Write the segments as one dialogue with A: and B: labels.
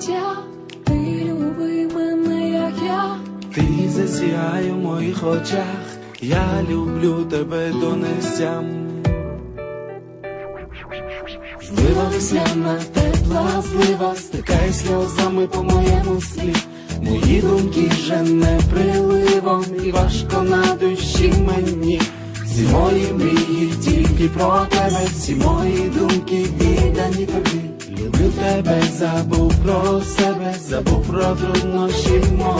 A: життя, ти люби мене, як я, ти засіяй у моїх очах, я люблю тебе до нестям. Злива весняна, тепла злива, стикай сльозами по моєму слі. Мої думки вже не приливом, і важко на душі мені, всі моїм. мрії тільки про тебе, всі мої думки віддані тобі. Люблю тебе, забув про себе, забув про труднощі мої.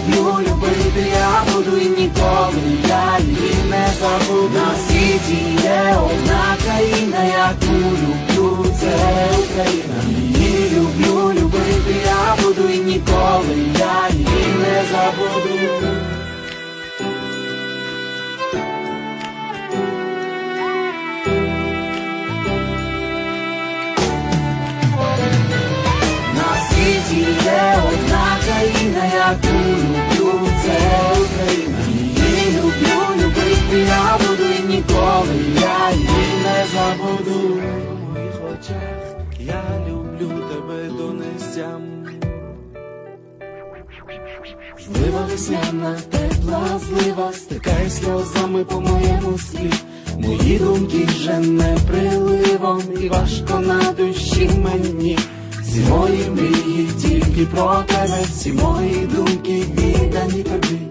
A: любити я буду і ніколи я її не забуду.
B: На світі є одна країна, яку люблю, це Україна.
A: Її люблю, любити я буду і ніколи я її не забуду.
B: На світі є одна країна,
A: забуду. В моїх очах я люблю тебе донестям. Злива весняна, тепла злива, стикай сльозами по моєму слі. Мої думки вже не приливом, і важко на душі мені. Всі мої мрії тільки про тебе, всі мої думки віддані тобі.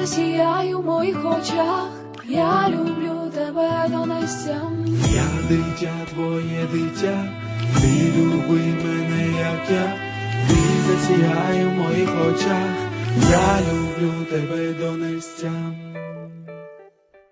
B: Ти засіяй у моїх очах, я люблю тебе до нестям.
A: Я дитя, твоє дитя, ти люби мене, як я, ти засіяй у моїх очах, я люблю тебе донестям.